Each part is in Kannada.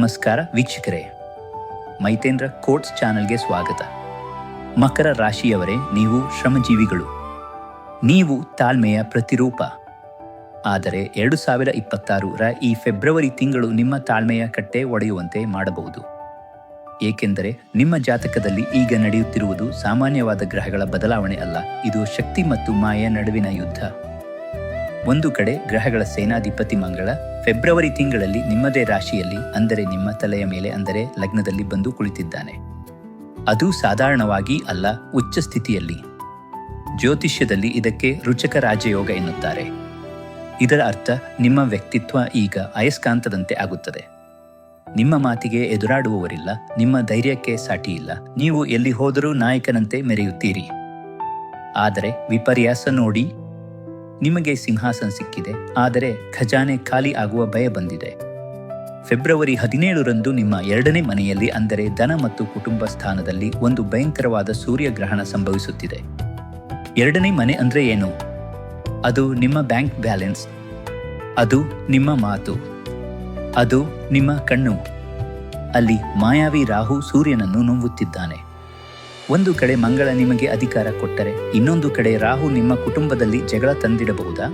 ನಮಸ್ಕಾರ ವೀಕ್ಷಕರೇ. ಮೈತೇಂದ್ರ ಕೋಟ್ಸ್ ಚಾನೆಲ್ಗೆ ಸ್ವಾಗತ. ಮಕರ ರಾಶಿಯವರೇ, ನೀವು ಶ್ರಮಜೀವಿಗಳು. ನೀವು ತಾಳ್ಮೆಯ ಪ್ರತಿರೂಪ. ಆದರೆ ಎರಡು ಸಾವಿರ ಇಪ್ಪತ್ತಾರರ ಈ ಫೆಬ್ರವರಿ ತಿಂಗಳು ನಿಮ್ಮ ತಾಳ್ಮೆಯ ಕಟ್ಟೆ ಒಡೆಯುವಂತೆ ಮಾಡಬಹುದು. ಏಕೆಂದರೆ ನಿಮ್ಮ ಜಾತಕದಲ್ಲಿ ಈಗ ನಡೆಯುತ್ತಿರುವುದು ಸಾಮಾನ್ಯವಾದ ಗ್ರಹಗಳ ಬದಲಾವಣೆ ಅಲ್ಲ. ಇದು ಶಕ್ತಿ ಮತ್ತು ಮಾಯ ನಡುವಿನ ಯುದ್ಧ. ಒಂದು ಕಡೆ ಗ್ರಹಗಳ ಸೇನಾಧಿಪತಿ ಮಂಗಳ, ಫೆಬ್ರವರಿ ತಿಂಗಳಲ್ಲಿ ನಿಮ್ಮದೇ ರಾಶಿಯಲ್ಲಿ, ಅಂದರೆ ನಿಮ್ಮ ತಲೆಯ ಮೇಲೆ, ಅಂದರೆ ಲಗ್ನದಲ್ಲಿ ಬಂದು ಕುಳಿತಿದ್ದಾನೆ. ಅದು ಸಾಧಾರಣವಾಗಿ ಅಲ್ಲ, ಉಚ್ಚ ಸ್ಥಿತಿಯಲ್ಲಿ. ಜ್ಯೋತಿಷ್ಯದಲ್ಲಿ ಇದಕ್ಕೆ ರುಚಕ ರಾಜಯೋಗ ಎನ್ನುತ್ತಾರೆ. ಇದರ ಅರ್ಥ, ನಿಮ್ಮ ವ್ಯಕ್ತಿತ್ವ ಈಗ ಅಯಸ್ಕಾಂತದಂತೆ ಆಗುತ್ತದೆ. ನಿಮ್ಮ ಮಾತಿಗೆ ಎದುರಾಡುವವರಿಲ್ಲ, ನಿಮ್ಮ ಧೈರ್ಯಕ್ಕೆ ಸಾಟಿ ಇಲ್ಲ ನೀವು ಎಲ್ಲಿ ಹೋದರೂ ನಾಯಕನಂತೆ ಮೆರೆಯುತ್ತೀರಿ. ಆದರೆ ವಿಪರ್ಯಾಸ ನೋಡಿ ನಿಮಗೆ ಸಿಂಹಾಸನ ಸಿಕ್ಕಿದೆ, ಆದರೆ ಖಜಾನೆ ಖಾಲಿ ಆಗುವ ಭಯ ಬಂದಿದೆ. ಫೆಬ್ರವರಿ ಹದಿನೇಳರಂದು ನಿಮ್ಮ ಎರಡನೇ ಮನೆಯಲ್ಲಿ, ಅಂದರೆ ಧನ ಮತ್ತು ಕುಟುಂಬ ಸ್ಥಾನದಲ್ಲಿ, ಒಂದು ಭಯಂಕರವಾದ ಸೂರ್ಯಗ್ರಹಣ ಸಂಭವಿಸುತ್ತಿದೆ. ಎರಡನೇ ಮನೆ ಅಂದರೆ ಏನು? ಅದು ನಿಮ್ಮ ಬ್ಯಾಂಕ್ ಬ್ಯಾಲೆನ್ಸ್. ಅದು ನಿಮ್ಮ ಮಾತು. ಅದು ನಿಮ್ಮ ಕಣ್ಣು. ಅಲ್ಲಿ ಮಾಯಾವಿ ರಾಹು ಸೂರ್ಯನನ್ನು ನುಂಗುತ್ತಿದ್ದಾನೆ. ಒಂದು ಕಡೆ ಮಂಗಳ ನಿಮಗೆ ಅಧಿಕಾರ ಕೊಟ್ಟರೆ, ಇನ್ನೊಂದು ಕಡೆ ರಾಹು ನಿಮ್ಮ ಕುಟುಂಬದಲ್ಲಿ ಜಗಳ ತಂದಿಡಬಹುದಾ?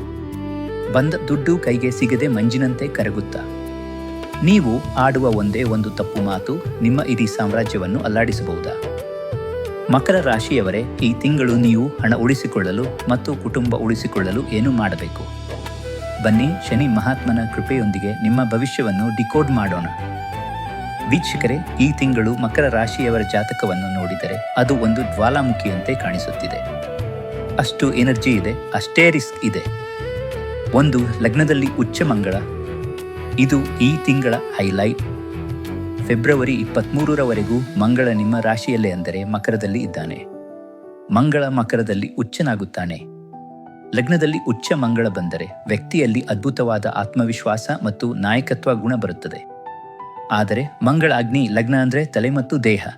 ಬಂದ ದುಡ್ಡು ಕೈಗೆ ಸಿಗದೆ ಮಂಜಿನಂತೆ ಕರಗುತ್ತಾ? ನೀವು ಆಡುವ ಒಂದೇ ಒಂದು ತಪ್ಪು ಮಾತು ನಿಮ್ಮ ಇಡೀ ಸಾಮ್ರಾಜ್ಯವನ್ನು ಅಲ್ಲಾಡಿಸಬಹುದಾ? ಮಕರ ರಾಶಿಯವರೇ, ಈ ತಿಂಗಳು ನೀವು ಹಣ ಉಳಿಸಿಕೊಳ್ಳಲು ಮತ್ತು ಕುಟುಂಬ ಉಳಿಸಿಕೊಳ್ಳಲು ಏನು ಮಾಡಬೇಕು? ಬನ್ನಿ, ಶನಿ ಮಹಾತ್ಮನ ಕೃಪೆಯೊಂದಿಗೆ ನಿಮ್ಮ ಭವಿಷ್ಯವನ್ನು ಡಿಕೋಡ್ ಮಾಡೋಣ. ವೀಕ್ಷಕರೇ, ಈ ತಿಂಗಳು ಮಕರ ರಾಶಿಯವರ ಜಾತಕವನ್ನು ನೋಡಿದರೆ ಅದು ಒಂದು ಜ್ವಾಲಾಮುಖಿಯಂತೆ ಕಾಣಿಸುತ್ತಿದೆ. ಅಷ್ಟು ಎನರ್ಜಿ ಇದೆ, ಅಷ್ಟೇ ರಿಸ್ಕ್ ಇದೆ. ಒಂದು ಲಗ್ನದಲ್ಲಿ ಉಚ್ಚ ಮಂಗಳ. ಇದು ಈ ತಿಂಗಳ ಹೈಲೈಟ್. ಫೆಬ್ರವರಿ ಇಪ್ಪತ್ತ್ಮೂರರವರೆಗೂ ಮಂಗಳ ನಿಮ್ಮ ರಾಶಿಯಲ್ಲೇ ಅಂದರೆ ಮಕರದಲ್ಲಿ ಇದ್ದಾನೆ. ಮಂಗಳ ಮಕರದಲ್ಲಿ ಉಚ್ಚನಾಗುತ್ತಾನೆ. ಲಗ್ನದಲ್ಲಿ ಉಚ್ಚ ಮಂಗಳ ಬಂದರೆ ವ್ಯಕ್ತಿಯಲ್ಲಿ ಅದ್ಭುತವಾದ ಆತ್ಮವಿಶ್ವಾಸ ಮತ್ತು ನಾಯಕತ್ವ ಗುಣ ಬರುತ್ತದೆ. ಆದರೆ ಮಂಗಳ ಅಗ್ನಿ ಲಗ್ನ ಅಂದರೆ ತಲೆ ಮತ್ತು ದೇಹ.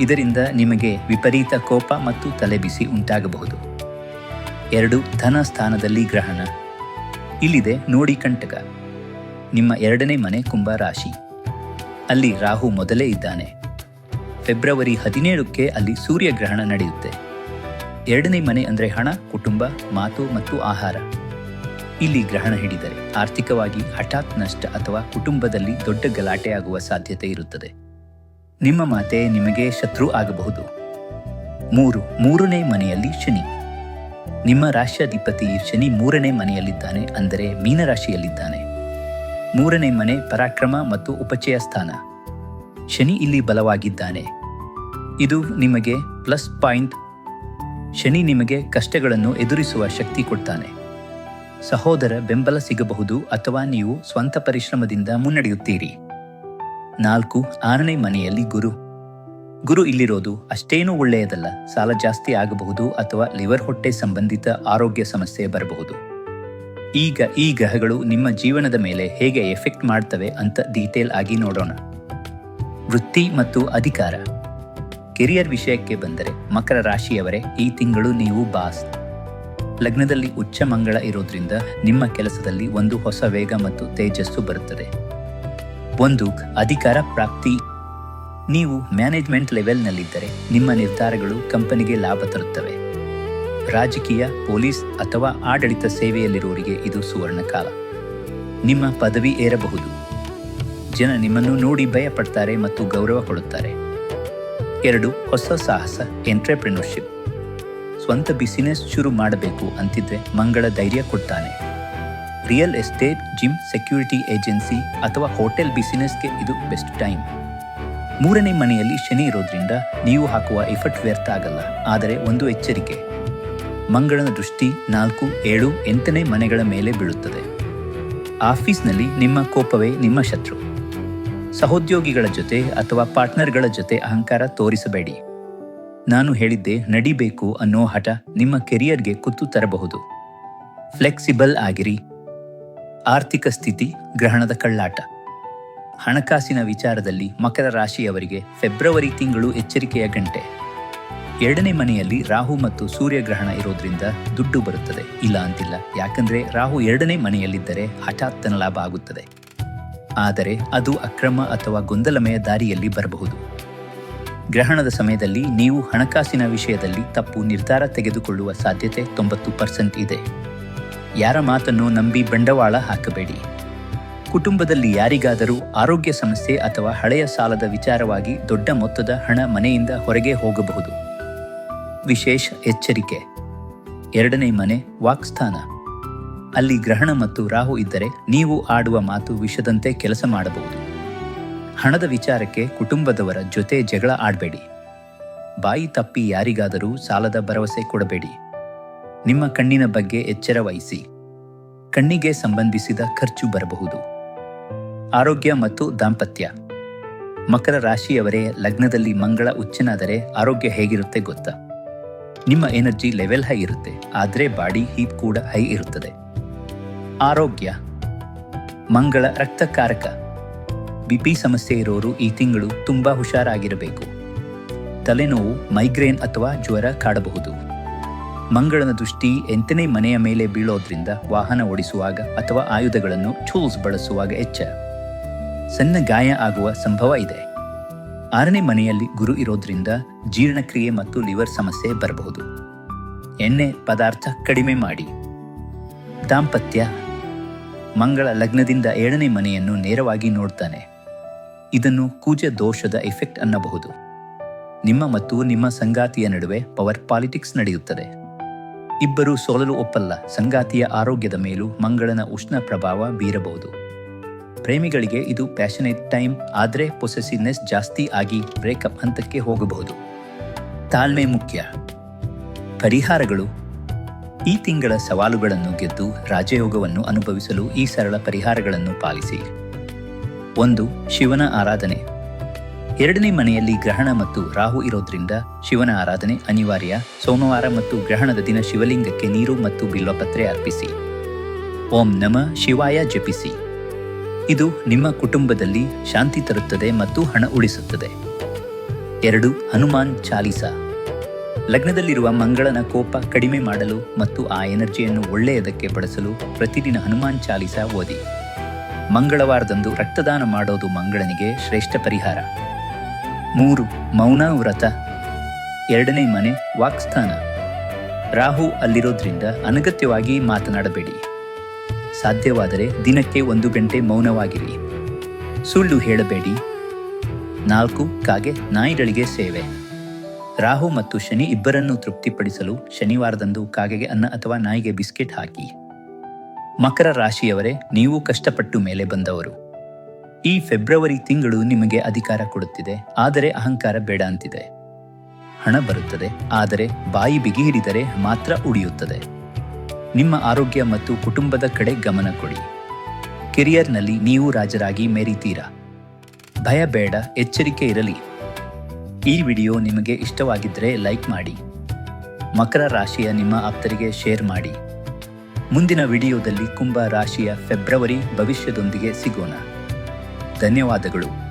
ಇದರಿಂದ ನಿಮಗೆ ವಿಪರೀತ ಕೋಪ ಮತ್ತು ತಲೆಬಿಸಿ ಉಂಟಾಗಬಹುದು. ಎರಡು, ಧನ ಸ್ಥಾನದಲ್ಲಿ ಗ್ರಹಣ. ಇಲ್ಲಿದೆ ನೋಡಿ ಕಂಟಕ. ನಿಮ್ಮ ಎರಡನೇ ಮನೆ ಕುಂಭ ರಾಶಿ. ಅಲ್ಲಿ ರಾಹು ಮೊದಲೇ ಇದ್ದಾನೆ. ಫೆಬ್ರವರಿ ಹದಿನೇಳಕ್ಕೆ ಅಲ್ಲಿ ಸೂರ್ಯಗ್ರಹಣ ನಡೆಯುತ್ತೆ. ಎರಡನೇ ಮನೆ ಅಂದರೆ ಹಣ, ಕುಟುಂಬ, ಮಾತು ಮತ್ತು ಆಹಾರ. ಇಲ್ಲಿ ಗ್ರಹಣ ಹಿಡಿದರೆ ಆರ್ಥಿಕವಾಗಿ ಹಠಾತ್ ನಷ್ಟ ಅಥವಾ ಕುಟುಂಬದಲ್ಲಿ ದೊಡ್ಡ ಗಲಾಟೆಯಾಗುವ ಸಾಧ್ಯತೆ ಇರುತ್ತದೆ. ನಿಮ್ಮ ಮಾತೆ ನಿಮಗೆ ಶತ್ರು ಆಗಬಹುದು. ಮೂರು, ಮೂರನೇ ಮನೆಯಲ್ಲಿ ಶನಿ. ನಿಮ್ಮ ರಾಶ್ಯಾಧಿಪತಿ ಶನಿ ಮೂರನೇ ಮನೆಯಲ್ಲಿದ್ದಾನೆ ಅಂದರೆ ಮೀನರಾಶಿಯಲ್ಲಿದ್ದಾನೆ. ಮೂರನೇ ಮನೆ ಪರಾಕ್ರಮ ಮತ್ತು ಉಪಚಯ ಸ್ಥಾನ. ಶನಿ ಇಲ್ಲಿ ಬಲವಾಗಿದ್ದಾನೆ. ಇದು ನಿಮಗೆ ಪ್ಲಸ್ ಪಾಯಿಂಟ್. ಶನಿ ನಿಮಗೆ ಕಷ್ಟಗಳನ್ನು ಎದುರಿಸುವ ಶಕ್ತಿ ಕೊಡ್ತಾನೆ. ಸಹೋದರ ಬೆಂಬಲ ಸಿಗಬಹುದು ಅಥವಾ ನೀವು ಸ್ವಂತ ಪರಿಶ್ರಮದಿಂದ ಮುನ್ನಡೆಯುತ್ತೀರಿ. ನಾಲ್ಕು, ಆರನೇ ಮನೆಯಲ್ಲಿ ಗುರು. ಗುರು ಇಲ್ಲಿರೋದು ಅಷ್ಟೇನೂ ಒಳ್ಳೆಯದಲ್ಲ. ಸಾಲ ಜಾಸ್ತಿ ಆಗಬಹುದು ಅಥವಾ ಲಿವರ್ ಹೊಟ್ಟೆ ಸಂಬಂಧಿತ ಆರೋಗ್ಯ ಸಮಸ್ಯೆ ಬರಬಹುದು. ಈಗ ಈ ಗ್ರಹಗಳು ನಿಮ್ಮ ಜೀವನದ ಮೇಲೆ ಹೇಗೆ ಎಫೆಕ್ಟ್ ಮಾಡ್ತವೆ ಅಂತ ಡೀಟೇಲ್ ಆಗಿ ನೋಡೋಣ. ವೃತ್ತಿ ಮತ್ತು ಅಧಿಕಾರ. ಕೆರಿಯರ್ ವಿಷಯಕ್ಕೆ ಬಂದರೆ ಮಕರ ರಾಶಿಯವರೇ ಈ ತಿಂಗಳು ನೀವು ಬಾಸ್. ಲಗ್ನದಲ್ಲಿ ಉಚ್ಚ ಮಂಗಳ ಇರೋದ್ರಿಂದ ನಿಮ್ಮ ಕೆಲಸದಲ್ಲಿ ಒಂದು ಹೊಸ ವೇಗ ಮತ್ತು ತೇಜಸ್ಸು ಬರುತ್ತದೆ. ಒಂದು ಅಧಿಕಾರ ಪ್ರಾಪ್ತಿ. ನೀವು ಮ್ಯಾನೇಜ್ಮೆಂಟ್ ಲೆವೆಲ್ನಲ್ಲಿದ್ದರೆ ನಿಮ್ಮ ನಿರ್ಧಾರಗಳು ಕಂಪನಿಗೆ ಲಾಭ ತರುತ್ತವೆ. ರಾಜಕೀಯ, ಪೊಲೀಸ್ ಅಥವಾ ಆಡಳಿತ ಸೇವೆಯಲ್ಲಿರುವವರಿಗೆ ಇದು ಸುವರ್ಣ ಕಾಲ ನಿಮ್ಮ ಪದವಿ ಏರಬಹುದು. ಜನ ನಿಮ್ಮನ್ನು ನೋಡಿ ಭಯಪಡ್ತಾರೆ ಮತ್ತು ಗೌರವ ಕೊಡುತ್ತಾರೆ. ಎರಡು, ಹೊಸ ಸಾಹಸ ಎಂಟ್ರೆಪ್ರಿನರ್ಶಿಪ್ ಸ್ವಂತ ಬಿಸಿನೆಸ್ ಶುರು ಮಾಡಬೇಕು ಅಂತಿದ್ರೆ ಮಂಗಳ ಧೈರ್ಯ ಕೊಡ್ತಾನೆ. Real estate gym security agency ಅಥವಾ ಹೋಟೆಲ್ ಬಿಸಿನೆಸ್ಗೆ ಇದು ಬೆಸ್ಟ್ ಟೈಮ್ ಮೂರನೇ ಮನೆಯಲ್ಲಿ ಶನಿ ಇರೋದ್ರಿಂದ ನೀವು ಹಾಕುವ ಎಫರ್ಟ್ ವ್ಯರ್ಥ ಆಗಲ್ಲ. ಆದರೆ ಒಂದು ಎಚ್ಚರಿಕೆ. ಮಂಗಳನ ದೃಷ್ಟಿ ನಾಲ್ಕು, ಏಳು ಎಂಟನೇ ಮನೆಗಳ ಮೇಲೆ ಬೀಳುತ್ತದೆ. ಆಫೀಸ್ನಲ್ಲಿ ನಿಮ್ಮ ಕೋಪವೇ ನಿಮ್ಮ ಶತ್ರು. ಸಹೋದ್ಯೋಗಿಗಳ ಜೊತೆ ಅಥವಾ ಪಾರ್ಟ್ನರ್ಗಳ ಜೊತೆ ಅಹಂಕಾರ ತೋರಿಸಬೇಡಿ. ನಾನು ಹೇಳಿದ್ದೆ ನಡಿಬೇಕು ಅನ್ನೋ ಹಠ ನಿಮ್ಮ ಕೆರಿಯರ್ಗೆ ಕುತ್ತು ತರಬಹುದು. ಫ್ಲೆಕ್ಸಿಬಲ್ ಆಗಿರಿ. ಆರ್ಥಿಕ ಸ್ಥಿತಿ ಗ್ರಹಣದ ಕಳ್ಳಾಟ. ಹಣಕಾಸಿನ ವಿಚಾರದಲ್ಲಿ ಮಕರ ರಾಶಿಯವರಿಗೆ ಫೆಬ್ರವರಿ ತಿಂಗಳು ಎಚ್ಚರಿಕೆಯ ಗಂಟೆ. ಎರಡನೇ ಮನೆಯಲ್ಲಿ ರಾಹು ಮತ್ತು ಸೂರ್ಯಗ್ರಹಣ ಇರೋದ್ರಿಂದ ದುಡ್ಡು ಬರುತ್ತದೆ. ಇಲ್ಲ ಅಂತಿಲ್ಲ. ಯಾಕಂದ್ರೆ ರಾಹು ಎರಡನೇ ಮನೆಯಲ್ಲಿದ್ದರೆ ಹಠಾತ್ತನ ಲಾಭ ಆಗುತ್ತದೆ. ಆದರೆ ಅದು ಅಕ್ರಮ ಅಥವಾ ಗೊಂದಲಮಯ ದಾರಿಯಲ್ಲಿ ಬರಬಹುದು. ಗ್ರಹಣದ ಸಮಯದಲ್ಲಿ ನೀವು ಹಣಕಾಸಿನ ವಿಷಯದಲ್ಲಿ ತಪ್ಪು ನಿರ್ಧಾರ ತೆಗೆದುಕೊಳ್ಳುವ ಸಾಧ್ಯತೆ ತೊಂಬತ್ತು ಪರ್ಸೆಂಟ್ ಇದೆ. ಯಾರ ಮಾತನ್ನು ನಂಬಿ ಬಂಡವಾಳ ಹಾಕಬೇಡಿ. ಕುಟುಂಬದಲ್ಲಿ ಯಾರಿಗಾದರೂ ಆರೋಗ್ಯ ಸಮಸ್ಯೆ ಅಥವಾ ಹಳೆಯ ಸಾಲದ ವಿಚಾರವಾಗಿ ದೊಡ್ಡ ಮೊತ್ತದ ಹಣ ಮನೆಯಿಂದ ಹೊರಗೆ ಹೋಗಬಹುದು. ವಿಶೇಷ ಎಚ್ಚರಿಕೆ. ಎರಡನೇ ಮನೆ ವಾಕ್ಸ್ಥಾನ ಅಲ್ಲಿ ಗ್ರಹಣ ಮತ್ತು ರಾಹು ಇದ್ದರೆ ನೀವು ಆಡುವ ಮಾತು ವಿಷದಂತೆ ಕೆಲಸ ಮಾಡಬಹುದು. ಹಣದ ವಿಚಾರಕ್ಕೆ ಕುಟುಂಬದವರ ಜೊತೆ ಜಗಳ ಆಡಬೇಡಿ. ಬಾಯಿ ತಪ್ಪಿ ಯಾರಿಗಾದರೂ ಸಾಲದ ಭರವಸೆ ಕೊಡಬೇಡಿ. ನಿಮ್ಮ ಕಣ್ಣಿನ ಬಗ್ಗೆ ಎಚ್ಚರ ವಹಿಸಿ. ಕಣ್ಣಿಗೆ ಸಂಬಂಧಿಸಿದ ಖರ್ಚು ಬರಬಹುದು. ಆರೋಗ್ಯ ಮತ್ತು ದಾಂಪತ್ಯ. ಮಕರ ರಾಶಿಯವರೇ, ಲಗ್ನದಲ್ಲಿ ಮಂಗಳ ಉಚ್ಚನಾದರೆ ಆರೋಗ್ಯ ಹೇಗಿರುತ್ತೆ ಗೊತ್ತಾ? ನಿಮ್ಮ ಎನರ್ಜಿ ಲೆವೆಲ್ ಹೈ ಇರುತ್ತೆ, ಆದರೆ ಬಾಡಿ ಹೀಟ್ ಕೂಡ ಹೈ ಇರುತ್ತದೆ. ಆರೋಗ್ಯ. ಮಂಗಳ ರಕ್ತಕಾರಕ. ಬಿಪಿ ಸಮಸ್ಯೆ ಇರೋರು ಈ ತಿಂಗಳು ತುಂಬಾ ಹುಷಾರಾಗಿರಬೇಕು. ತಲೆನೋವು, ಮೈಗ್ರೇನ್ ಅಥವಾ ಜ್ವರ ಕಾಡಬಹುದು. ಮಂಗಳನ ದೃಷ್ಟಿ ಎಂಟನೇ ಮನೆಯ ಮೇಲೆ ಬೀಳೋದ್ರಿಂದ ವಾಹನ ಓಡಿಸುವಾಗ ಅಥವಾ ಆಯುಧಗಳನ್ನು ಟೂಲ್ಸ್ ಬಳಸುವಾಗ ಎಚ್ಚರ ಸಣ್ಣ ಗಾಯ ಆಗುವ ಸಂಭವ ಇದೆ. ಆರನೇ ಮನೆಯಲ್ಲಿ ಗುರು ಇರೋದ್ರಿಂದ ಜೀರ್ಣಕ್ರಿಯೆ ಮತ್ತು ಲಿವರ್ ಸಮಸ್ಯೆ ಬರಬಹುದು. ಎಣ್ಣೆ ಪದಾರ್ಥ ಕಡಿಮೆ ಮಾಡಿ. ದಾಂಪತ್ಯ. ಮಂಗಳ ಲಗ್ನದಿಂದ ಏಳನೇ ಮನೆಯನ್ನು ನೇರವಾಗಿ ನೋಡ್ತಾನೆ. ಇದನ್ನು ಕೂಜ ದೋಷದ ಎಫೆಕ್ಟ್ ಅನ್ನಬಹುದು. ನಿಮ್ಮ ಮತ್ತು ನಿಮ್ಮ ಸಂಗಾತಿಯ ನಡುವೆ ಪವರ್ ಪಾಲಿಟಿಕ್ಸ್ ನಡೆಯುತ್ತದೆ. ಇಬ್ಬರು ಸೋಲಲು ಒಪ್ಪಲ್ಲ, ಸಂಗಾತಿಯ ಆರೋಗ್ಯದ ಮೇಲೂ ಮಂಗಳನ ಉಷ್ಣ ಪ್ರಭಾವ ಬೀರಬಹುದು. ಪ್ರೇಮಿಗಳಿಗೆ ಇದು ಪ್ಯಾಷನೇಟ್ ಟೈಮ್ ಆದರೆ ಪೊಸೆಸಿವ್ನೆಸ್ ಜಾಸ್ತಿ ಆಗಿ ಬ್ರೇಕಪ್ ಹಂತಕ್ಕೆ ಹೋಗಬಹುದು. ತಾಳ್ಮೆ ಮುಖ್ಯ. ಪರಿಹಾರಗಳು. ಈ ತಿಂಗಳ ಸವಾಲುಗಳನ್ನು ಗೆದ್ದು ರಾಜಯೋಗವನ್ನು ಅನುಭವಿಸಲು ಈ ಸರಳ ಪರಿಹಾರಗಳನ್ನು ಪಾಲಿಸಿ. ಒಂದು, ಶಿವನ ಆರಾಧನೆ. ಎರಡನೇ ಮನೆಯಲ್ಲಿ ಗ್ರಹಣ ಮತ್ತು ರಾಹು ಇರೋದ್ರಿಂದ ಶಿವನ ಆರಾಧನೆ ಅನಿವಾರ್ಯ. ಸೋಮವಾರ ಮತ್ತು ಗ್ರಹಣದ ದಿನ ಶಿವಲಿಂಗಕ್ಕೆ ನೀರು ಮತ್ತು ಬಿಲ್ವಪತ್ರೆ ಅರ್ಪಿಸಿ. ಓಂ ನಮ ಶಿವಾಯ ಜಪಿಸಿ. ಇದು ನಿಮ್ಮ ಕುಟುಂಬದಲ್ಲಿ ಶಾಂತಿ ತರುತ್ತದೆ ಮತ್ತು ಹಣ ಉಳಿಸುತ್ತದೆ. ಎರಡು, ಹನುಮಾನ್ ಚಾಲಿಸ. ಲಗ್ನದಲ್ಲಿರುವ ಮಂಗಳನ ಕೋಪ ಕಡಿಮೆ ಮಾಡಲು ಮತ್ತು ಆ ಎನರ್ಜಿಯನ್ನು ಒಳ್ಳೆಯದಕ್ಕೆ ಬಳಸಲು ಪ್ರತಿದಿನ ಹನುಮಾನ್ ಚಾಲಿಸ ಓದಿ. ಮಂಗಳವಾರದಂದು ರಕ್ತದಾನ ಮಾಡೋದು ಮಂಗಳನಿಗೆ ಶ್ರೇಷ್ಠ ಪರಿಹಾರ. ಮೂರು, ಮೌನ ವ್ರತ. ಎರಡನೇ ಮನೆ, ವಾಕ್ಸ್ಥಾನ. ರಾಹು ಅಲ್ಲಿರೋದ್ರಿಂದ ಅನಗತ್ಯವಾಗಿ ಮಾತನಾಡಬೇಡಿ. ಸಾಧ್ಯವಾದರೆ ದಿನಕ್ಕೆ ಒಂದು ಗಂಟೆ ಮೌನವಾಗಿರಿ. ಸುಳ್ಳು ಹೇಳಬೇಡಿ. ನಾಲ್ಕು, ಕಾಗೆ ನಾಯಿಗಳಿಗೆ ಸೇವೆ. ರಾಹು ಮತ್ತು ಶನಿ ಇಬ್ಬರನ್ನು ತೃಪ್ತಿಪಡಿಸಲು ಶನಿವಾರದಂದು ಕಾಗೆಗೆ ಅನ್ನ ಅಥವಾ ನಾಯಿಗೆ ಬಿಸ್ಕೆಟ್ ಹಾಕಿ. ಮಕರ ರಾಶಿಯವರೇ, ನೀವು ಕಷ್ಟಪಟ್ಟು ಮೇಲೆ ಬಂದವರು. ಈ ಫೆಬ್ರವರಿ ತಿಂಗಳು ನಿಮಗೆ ಅಧಿಕಾರ ಕೊಡುತ್ತಿದೆ, ಆದರೆ ಅಹಂಕಾರ ಬೇಡ ಅಂತಿದೆ. ಹಣ ಬರುತ್ತದೆ, ಆದರೆ ಬಾಯಿ ಬಿಗಿ ಹಿಡಿದರೆ ಮಾತ್ರ ಉಳಿಯುತ್ತದೆ. ನಿಮ್ಮ ಆರೋಗ್ಯ ಮತ್ತು ಕುಟುಂಬದ ಕಡೆ ಗಮನ ಕೊಡಿ. ಕೆರಿಯರ್ನಲ್ಲಿ ನೀವು ರಾಜರಾಗಿ ಮೆರೀತೀರಾ? ಭಯ ಬೇಡ, ಎಚ್ಚರಿಕೆ ಇರಲಿ. ಈ ವಿಡಿಯೋ ನಿಮಗೆ ಇಷ್ಟವಾಗಿದ್ದರೆ ಲೈಕ್ ಮಾಡಿ. ಮಕರ ರಾಶಿಯ ನಿಮ್ಮ ಆಪ್ತರಿಗೆ ಶೇರ್ ಮಾಡಿ. ಮುಂದಿನ ವಿಡಿಯೋದಲ್ಲಿ ಕುಂಭ ರಾಶಿಯ ಫೆಬ್ರವರಿ ಭವಿಷ್ಯದೊಂದಿಗೆ ಸಿಗೋಣ. ಧನ್ಯವಾದಗಳು.